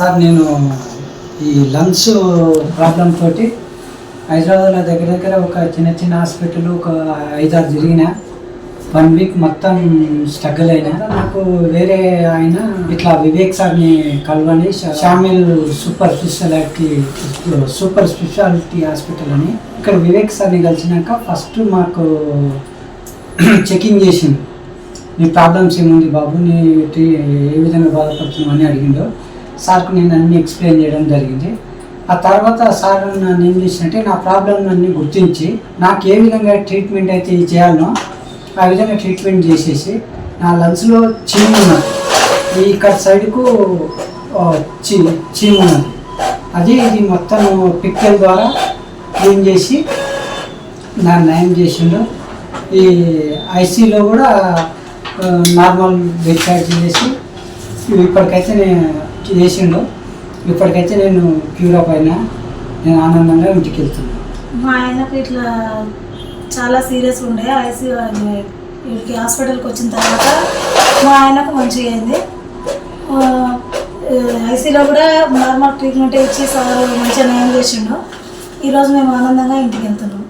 Sir నేను ఈ lungs problem తోటి హైదరాబాద్లో దగ్గర దగ్గర ఒక చిన్న చిన్న హాస్పిటల్ ఒక ఐదారు తిరిగిన వన్ వీక్ మొత్తం స్ట్రగుల్ అయినా నాకు వేరే ఆయన ఇట్లా వివేక్ సార్ని కలవని Shamil super speciality super speciality hospital అని ఇక్కడ వివేక్ సార్ని కలిసినాక ఫస్ట్ మాకు చెకింగ్ చేసింది నీ ప్రాబ్లమ్స్ ఏముంది బాబు? నీ టీ- ఏ విధంగా బాధపడుతున్నావు అని అడిగిండో. సార్కు నేను అన్ని ఎక్స్ప్లెయిన్ చేయడం జరిగింది. ఆ తర్వాత సార్ నన్ను ఏం చేసినట్టే నా ప్రాబ్లం అన్ని గుర్తించి నాకు ఏ విధంగా ట్రీట్మెంట్ అయితే చేయాలనో ఆ విధంగా ట్రీట్మెంట్ చేసేసి నా లంగ్స్లో చీము ఉన్నది. ఈ ఇక్కడ సైడ్కు చీ చీము ఉన్నది. అది ఇది మొత్తం పిక్చర్ ద్వారా క్లీన్ చేసి నా నయం చేసిండు. ఈ ఐసీలో కూడా నార్మల్ డిశ్చార్జ్ చేసి ఇప్పటికైతే నేను చేసిండు. ఇప్పటికైతే నేను క్యూర్ పైన నేను ఆనందంగా ఇంటికి వెళ్తున్నాను మా ఆయనకు ఇట్లా చాలా సీరియస్ ఉండే. ఐసీయూ వీడికి హాస్పిటల్కి వచ్చిన తర్వాత మా ఆయనకు మంచిగా అయింది. ఐసీలో కూడా నార్మల్ ట్రీట్మెంట్ ఇచ్చి సార్ మంచిగా నయం చేసిండు. ఈరోజు మేము ఆనందంగా ఇంటికి వెళ్తున్నాం.